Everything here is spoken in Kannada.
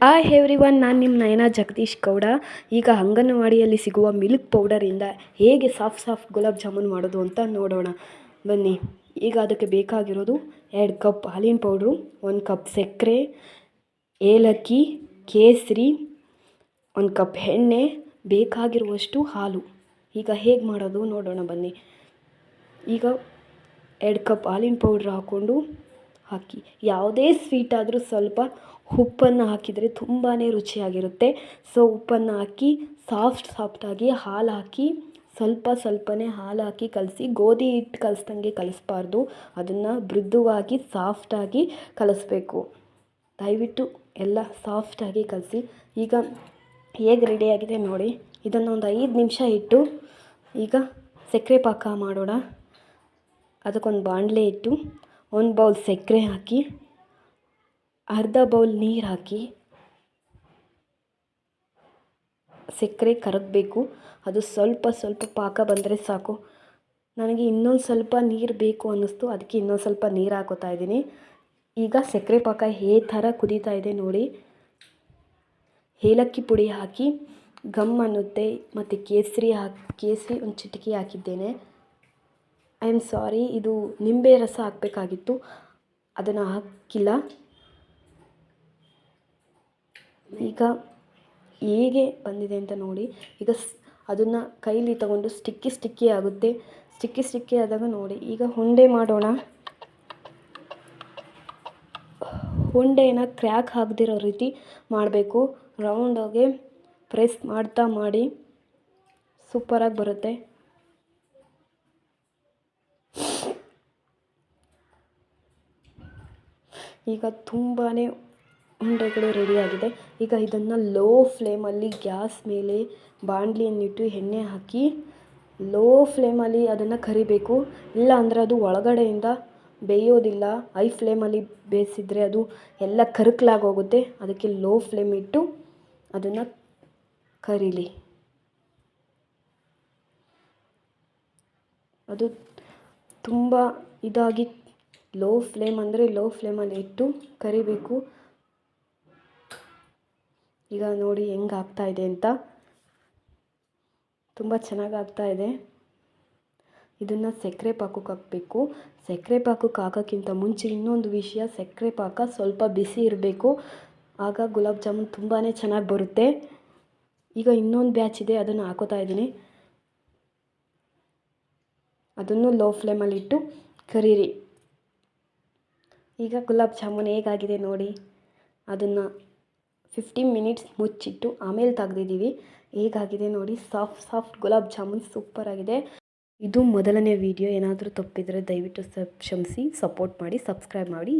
ಹಾಯ್ ಎವ್ರಿ ಒನ್ ನಾನು ನಿಮ್ಮ ನಯನ ಜಗದೀಶ್ ಗೌಡ. ಈಗ ಅಂಗನವಾಡಿಯಲ್ಲಿ ಸಿಗುವ ಮಿಲ್ಕ್ ಪೌಡರಿಂದ ಹೇಗೆ ಸಾಫ್ಟ್ ಸಾಫ್ಟ್ ಗುಲಾಬ್ ಜಾಮೂನ್ ಮಾಡೋದು ಅಂತ ನೋಡೋಣ. ಬನ್ನಿ, ಈಗ ಅದಕ್ಕೆ ಬೇಕಾಗಿರೋದು ಎರಡು ಕಪ್ ಹಾಲಿನ ಪೌಡ್ರು, ಒಂದು ಕಪ್ ಸಕ್ಕರೆ, ಏಲಕ್ಕಿ, ಕೇಸರಿ, ಒಂದು ಕಪ್ ಎಣ್ಣೆ, ಬೇಕಾಗಿರುವಷ್ಟು ಹಾಲು. ಈಗ ಹೇಗೆ ಮಾಡೋದು ನೋಡೋಣ ಬನ್ನಿ. ಈಗ ಎರಡು ಕಪ್ ಹಾಲಿನ ಪೌಡ್ರ್ ಹಾಕ್ಕೊಂಡು ಹಾಕಿ. ಯಾವುದೇ ಸ್ವೀಟ್ ಆದರೂ ಸ್ವಲ್ಪ ಉಪ್ಪನ್ನು ಹಾಕಿದರೆ ತುಂಬಾ ರುಚಿಯಾಗಿರುತ್ತೆ. ಸೊ ಉಪ್ಪನ್ನು ಹಾಕಿ ಸಾಫ್ಟ್ ಸಾಫ್ಟಾಗಿ ಹಾಲು ಹಾಕಿ, ಸ್ವಲ್ಪ ಸ್ವಲ್ಪನೇ ಹಾಲು ಹಾಕಿ ಕಲಸಿ, ಗೋಧಿ ಹಿಟ್ಟು ಕಲಸ್ದಂಗೆ ಕಲಿಸ್ಬಾರ್ದು. ಅದನ್ನು ಮೃದುವಾಗಿ ಸಾಫ್ಟಾಗಿ ಕಲಿಸ್ಬೇಕು. ದಯವಿಟ್ಟು ಎಲ್ಲ ಸಾಫ್ಟಾಗಿ ಕಲಸಿ. ಈಗ ಹೇಗೆ ರೆಡಿಯಾಗಿದೆ ನೋಡಿ. ಇದನ್ನು ಒಂದು ಐದು ನಿಮಿಷ ಇಟ್ಟು, ಈಗ ಸಕ್ಕರೆ ಪಾಕ ಮಾಡೋಣ. ಅದಕ್ಕೊಂದು ಬಾಣಲೆ ಇಟ್ಟು ಒಂದು ಬೌಲ್ ಸಕ್ಕರೆ ಹಾಕಿ, ಅರ್ಧ ಬೌಲ್ ನೀರು ಹಾಕಿ, ಸಕ್ಕರೆ ಕರಗಬೇಕು. ಅದು ಸ್ವಲ್ಪ ಸ್ವಲ್ಪ ಪಾಕ ಬಂದರೆ ಸಾಕು. ನನಗೆ ಇನ್ನೊಂದು ಸ್ವಲ್ಪ ನೀರು ಬೇಕು ಅನ್ನಿಸ್ತು. ಅದಕ್ಕೆ ಇನ್ನೊಂದು ಸ್ವಲ್ಪ ನೀರು ಹಾಕೋತಾ ಇದ್ದೀನಿ. ಈಗ ಸಕ್ಕರೆ ಪಾಕ ಹೇ ಥರ ಕುದೀತಾ ಇದೆ ನೋಡಿ. ಏಲಕ್ಕಿ ಪುಡಿ ಹಾಕಿ ಗಮ್ ಅನ್ನುತ್ತೆ, ಮತ್ತು ಕೇಸರಿ ಹಾಕಿ, ಕೇಸರಿ ಒಂದು ಚಿಟಿಕೆ ಹಾಕಿದ್ದೇನೆ. ಐ ಆಮ್ ಸಾರಿ, ಇದು ನಿಂಬೆ ರಸ ಹಾಕಬೇಕಾಗಿತ್ತು. ಅದನ್ನು ಹಾಕಿಲ್ಲ. ಈಗ ಹೇಗೆ ಬಂದಿದೆ ಅಂತ ನೋಡಿ. ಈಗ ಸ್, ಅದನ್ನು ಕೈಲಿ ತಗೊಂಡು ಸ್ಟಿಕ್ಕಿ ಸ್ಟಿಕ್ಕಿ ಆಗುತ್ತೆ. ಸ್ಟಿಕ್ಕಿ ಸ್ಟಿಕ್ಕಿ ಆದಾಗ ನೋಡಿ. ಈಗ ಹೊಂಡೆ ಮಾಡೋಣ. ಹುಂಡೆನ ಕ್ರ್ಯಾಕ್ ಆಗದಿರೋ ರೀತಿ ಮಾಡಬೇಕು. ರೌಂಡಾಗೆ ಪ್ರೆಸ್ ಮಾಡ್ತಾ ಮಾಡಿ. ಸೂಪರಾಗಿ ಬರುತ್ತೆ. ಈಗ ತುಂಬಾ ಉಂಡೆಗಳು ರೆಡಿಯಾಗಿದೆ ಈಗ ಇದನ್ನು ಲೋ ಫ್ಲೇಮಲ್ಲಿ ಗ್ಯಾಸ್ ಮೇಲೆ ಬಾಣಲಿಯನ್ನಿಟ್ಟು ಎಣ್ಣೆ ಹಾಕಿ ಲೋ ಫ್ಲೇಮಲ್ಲಿ ಅದನ್ನು ಕರಿಬೇಕು. ಇಲ್ಲ ಅಂದರೆ ಅದು ಒಳಗಡೆಯಿಂದ ಬೇಯೋದಿಲ್ಲ. ಐ ಫ್ಲೇಮಲ್ಲಿ ಬೇಯಿಸಿದರೆ ಅದು ಎಲ್ಲ ಕರಕಲಾಗೋಗುತ್ತೆ ಅದಕ್ಕೆ ಲೋ ಫ್ಲೇಮ್ ಇಟ್ಟು ಅದನ್ನು ಕರೀಲಿ. ಅದು ತುಂಬ ಇದಾಗಿ ಲೋ ಫ್ಲೇಮ್ ಅಂದರೆ ಲೋ ಫ್ಲೇಮಲ್ಲಿ ಇಟ್ಟು ಕರಿಬೇಕು. ಈಗ ನೋಡಿ ಹೆಂಗೆ ಆಗ್ತಾಯಿದೆ ಅಂತ. ತುಂಬ ಚೆನ್ನಾಗಿ ಆಗ್ತಾ ಇದೆ. ಇದನ್ನು ಸಕ್ಕರೆ ಪಾಕಕ್ಕೆ ಹಾಕಬೇಕು. ಸಕ್ಕರೆ ಪಾಕಕ್ಕೆ ಹಾಕೋಕ್ಕಿಂತ ಮುಂಚೆ ಇನ್ನೊಂದು ವಿಷಯ, ಸಕ್ಕರೆ ಪಾಕ ಸ್ವಲ್ಪ ಬಿಸಿ ಇರಬೇಕು. ಆಗ ಗುಲಾಬ್ ಜಾಮೂನ್ ತುಂಬಾ ಚೆನ್ನಾಗಿ ಬರುತ್ತೆ. ಈಗ ಇನ್ನೊಂದು ಬ್ಯಾಚ್ ಇದೆ, ಅದನ್ನು ಹಾಕೋತಾ ಇದ್ದೀನಿ. ಅದನ್ನು ಲೋ ಫ್ಲೇಮಲ್ಲಿಟ್ಟು ಕರೀರಿ. ಈಗ ಗುಲಾಬ್ ಜಾಮೂನ್ ಹೇಗಾಗಿದೆ ನೋಡಿ. ಅದನ್ನು ಫಿಫ್ಟೀನ್ ಮಿನಿಟ್ಸ್ ಮುಚ್ಚಿಟ್ಟು ಆಮೇಲೆ ತೆಗ್ದಿದ್ದೀವಿ. ಹೇಗಾಗಿದೆ ನೋಡಿ, ಸಾಫ್ಟ್ ಸಾಫ್ಟ್ ಗುಲಾಬ್ ಜಾಮೂನ್ ಸೂಪರಾಗಿದೆ ಇದು ಮೊದಲನೇ ವಿಡಿಯೋ ಏನಾದರೂ ತಪ್ಪಿದರೆ ದಯವಿಟ್ಟು ಸಬ್ ಕ್ಷಮಿಸಿ ಸಪೋರ್ಟ್ ಮಾಡಿ ಸಬ್ಸ್ಕ್ರೈಬ್ ಮಾಡಿ.